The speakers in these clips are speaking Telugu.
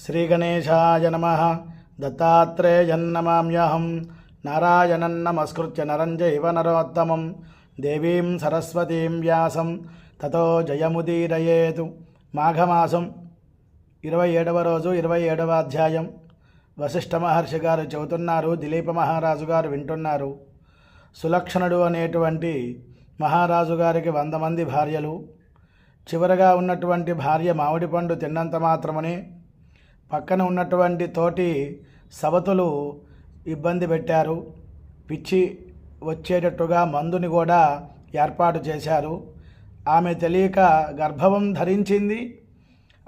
శ్రీగణేశాయ నమ. దత్తాత్రేయన్నమామ్యహం. నారాయణం నమస్కృత్య నరం చైవ నరోత్తమం. దేవీం సరస్వతీం వ్యాసం. తతో జయముదీరయేతు. మాఘమాసం ఇరవై ఏడవ రోజు ఇరవై ఏడవ అధ్యాయం. వశిష్ఠ మహర్షి గారు చెబుతున్నారు దిలీప మహారాజు గారు వింటున్నారు. సులక్షణుడు అనేటువంటి మహారాజు గారికి వంద మంది భార్యలు. చివరగా ఉన్నటువంటి భార్య మామిడి పండు తిన్నంత మాత్రమనే పక్కన ఉన్నటువంటి తోటి సవతులు ఇబ్బంది పెట్టారు. పిచ్చి వచ్చేటట్టుగా మందుని కూడా ఏర్పాటు చేశారు. ఆమె తెలియక గర్భవం ధరించింది.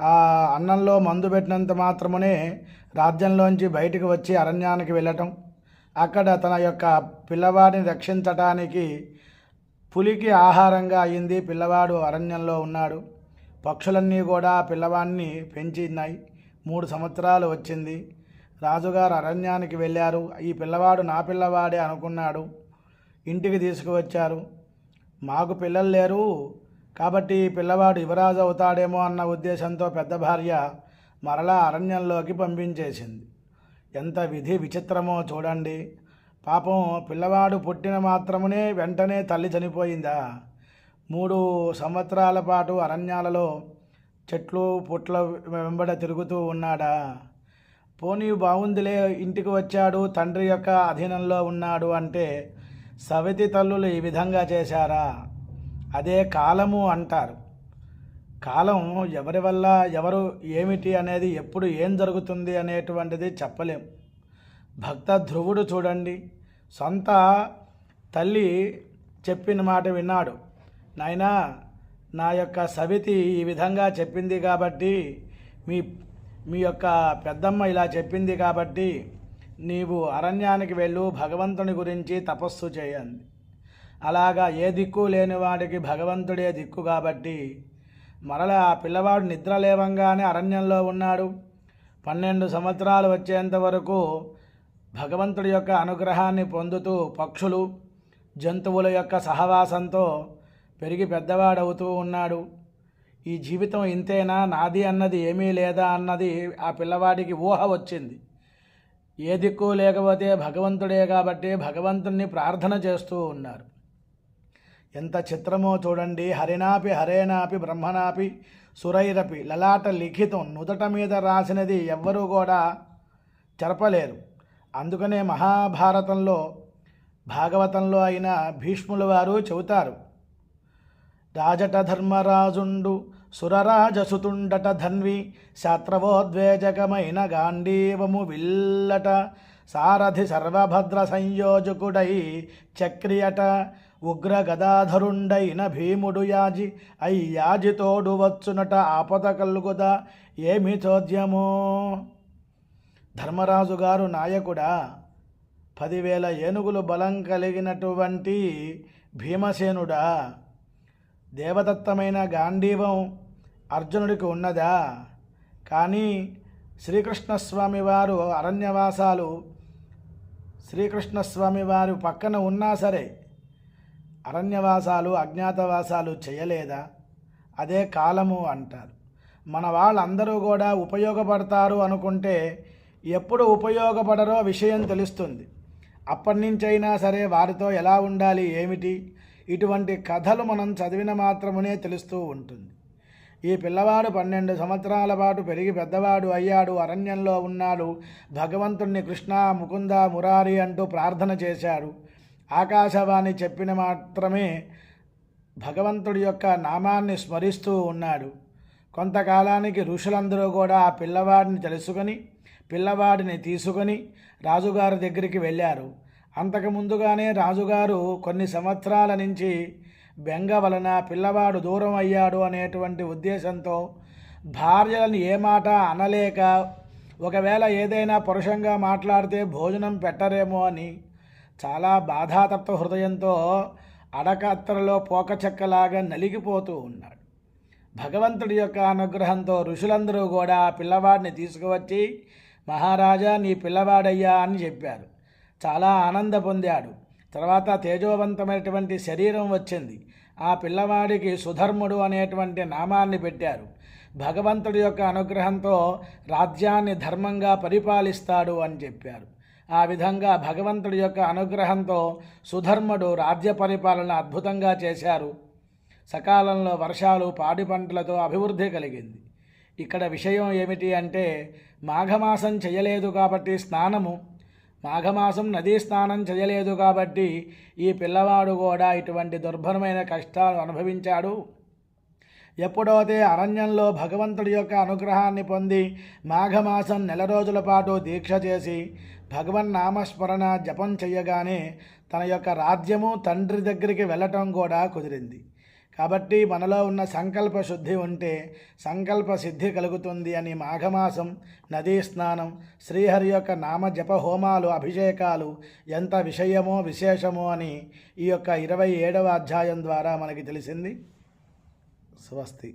ఆ అన్నంలో మందు పెట్టినంత మాత్రమునే రాజ్యంలోంచి బయటకు వచ్చి అరణ్యానికి వెళ్ళటం. అక్కడ తన యొక్క పిల్లవాడిని రక్షించటానికి పులికి ఆహారంగా అయింది. పిల్లవాడు అరణ్యంలో ఉన్నాడు. పక్షులన్నీ కూడా పిల్లవాడిని పెంచినాయి మూడు సంవత్సరాలు వచ్చింది. రాజుగారు అరణ్యానికి వెళ్ళారు. ఈ పిల్లవాడు నా పిల్లవాడే అనుకున్నాడు. ఇంటికి తీసుకువచ్చారు. మాకు పిల్లలు లేరు కాబట్టి ఈ పిల్లవాడు యువరాజు అవుతాడేమో అన్న ఉద్దేశంతో పెద్ద భార్య మరలా అరణ్యంలోకి పంపించేసింది. ఎంత విధి విచిత్రమో చూడండి. పాపం పిల్లవాడు పుట్టిన మాత్రమునే వెంటనే తల్లి చనిపోయిందా? మూడు సంవత్సరాల పాటు అరణ్యాలలో చెట్లు పుట్ల వెంబడ తిరుగుతూ ఉన్నాడా? పోనీ బాగుందిలే ఇంటికి వచ్చాడు తండ్రి యొక్క అధీనంలో ఉన్నాడు అంటే సవితి తల్లులు ఈ విధంగా చేశారా? అదే కాలము అంటారు. కాలం ఎవరి వల్ల ఎవరు ఏమిటి అనేది ఎప్పుడు ఏం జరుగుతుంది అనేటువంటిది చెప్పలేం. భక్త ధ్రువుడు చూడండి సొంత తల్లి చెప్పిన మాట విన్నాడు. నాయనా నా యొక్క సవితి ఈ విధంగా చెప్పింది కాబట్టి మీ మీ యొక్క పెద్దమ్మ ఇలా చెప్పింది కాబట్టి నీవు అరణ్యానికి వెళ్ళు భగవంతుని గురించి తపస్సు చేయండి. అలాగా ఏ దిక్కు లేని వాడికి భగవంతుడే దిక్కు కాబట్టి మరలా ఆ పిల్లవాడు నిద్ర లేవంగానే అరణ్యంలో ఉన్నాడు. పన్నెండు సంవత్సరాలు వచ్చేంత వరకు భగవంతుడి యొక్క అనుగ్రహాన్ని పొందుతూ పక్షులు జంతువుల యొక్క సహవాసంతో పెరిగి పెద్దవాడవుతూ ఉన్నాడు. ఈ జీవితం ఇంతేనా? నాది అన్నది ఏమీ లేదా అన్నది ఆ పిల్లవాడికి ఊహ వచ్చింది. ఏ దిక్కు లేకపోతే భగవంతుడే కాబట్టి భగవంతుణ్ణి ప్రార్థన చేస్తూ ఉన్నారు. ఎంత చిత్రమో చూడండి. హరినాపి హరేనాపి బ్రహ్మనాపి సురైరపి లలాట లిఖితం నుదట మీద రాసినది ఎవ్వరూ కూడా చెరపలేరు. అందుకనే మహాభారతంలో భాగవతంలో అయిన భీష్ముల వారు చెబుతారు రాజట ధర్మరాజుండు సురరాజసుతుండట ధన్వి శాత్రవోద్వేజకమైన గాంధీవము విల్లట సారథి సర్వభద్ర సంయోజకుడై చక్రియట ఉగ్ర గదాధరుండైన భీముడు యాజి అయ్యాజితోడు వచ్చునట ఆపద కలుగుదా ఏమి చోద్యమో? ధర్మరాజు గారు నాయకుడా పదివేల ఏనుగులు బలం కలిగినటువంటి భీమసేనుడా దేవదత్తమైన గాంధీవం అర్జునుడికి ఉన్నదా? కానీ శ్రీకృష్ణస్వామి వారు అరణ్యవాసాలు శ్రీకృష్ణస్వామి వారు పక్కన ఉన్నా సరే అరణ్యవాసాలు అజ్ఞాతవాసాలు చేయలేదా? అదే కాలము అంటారు. మన వాళ్ళందరూ కూడా ఉపయోగపడతారు అనుకుంటే ఎప్పుడు ఉపయోగపడరో విషయం తెలుస్తుంది. అప్పటి నుంచైనా సరే వారితో ఎలా ఉండాలి ఏమిటి? ఇటువంటి కథలు మనం చదివిన మాత్రమునే తెలుస్తూ ఉంటుంది. ఈ పిల్లవాడు పన్నెండు సంవత్సరాల పాటు పెరిగి పెద్దవాడు అయ్యాడు అరణ్యంలో ఉన్నాడు. భగవంతుణ్ణి కృష్ణ ముకుంద మురారి అంటూ ప్రార్థన చేశాడు. ఆకాశవాణి చెప్పిన మాత్రమే భగవంతుడి యొక్క నామాన్ని స్మరిస్తూ ఉన్నాడు. కొంతకాలానికి ఋషులందరూ కూడా ఆ పిల్లవాడిని తెలుసుకొని పిల్లవాడిని తీసుకొని రాజుగారి దగ్గరికి వెళ్ళారు. అంతకు ముందుగానే రాజుగారు కొన్ని సంవత్సరాల నుంచి బెంగ వలన పిల్లవాడు దూరం అయ్యాడు అనేటువంటి ఉద్దేశంతో భార్యలను ఏ మాట అనలేక ఒకవేళ ఏదైనా పురుషంగా మాట్లాడితే భోజనం పెట్టరేమో అని చాలా బాధాతత్వ హృదయంతో అడకత్తరలో పోకచెక్కలాగా నలిగిపోతూ ఉన్నాడు. భగవంతుడి యొక్క అనుగ్రహంతో ఋషులందరూ కూడా ఆ పిల్లవాడిని తీసుకువచ్చి మహారాజా నీ పిల్లవాడయ్యా అని చెప్పారు. చాలా ఆనంద పొందాడు. తర్వాత తేజోవంతమైనటువంటి శరీరం వచ్చింది. ఆ పిల్లవాడికి సుధర్ముడు అనేటువంటి నామాన్ని పెట్టారు. భగవంతుడి యొక్క అనుగ్రహంతో రాజ్యాన్ని ధర్మంగా పరిపాలిస్తాడు అని చెప్పారు. ఆ విధంగా భగవంతుడి యొక్క అనుగ్రహంతో సుధర్ముడు రాజ్య పరిపాలన అద్భుతంగా చేశారు. సకాలంలో వర్షాలు పాడి పంటలతో అభివృద్ధి కలిగింది. ఇక్కడ విషయం ఏమిటి అంటే మాఘమాసం చేయలేదు కాబట్టి స్నానము మాఘమాసం నదీ స్నానం చేయలేదు కాబట్టి ఈ పిల్లవాడు కూడా ఇటువంటి దుర్భరమైన కష్టాలు అనుభవించాడు. ఎప్పుడైతే అరణ్యంలో భగవంతుడి యొక్క అనుగ్రహాన్ని పొంది మాఘమాసం నెల రోజుల పాటు దీక్ష చేసి భగవన్ నామస్మరణ జపం చేయగానే తన యొక్క రాజ్యము తండ్రి దగ్గరికి వెళ్ళటం కూడా కుదిరింది. కాబట్టి మనలో ఉన్న సంకల్ప శుద్ధి ఉంటే సంకల్ప సిద్ధి కలుగుతుంది అని మాఘమాసం నదీ స్నానం శ్రీహరి యొక్క నామ జప హోమాలు అభిషేకాలు ఎంత విషయమో విశేషమో అని ఈ యొక్క ఇరవై ఏడవ అధ్యాయం ద్వారా మనకి తెలిసింది. స్వస్తి.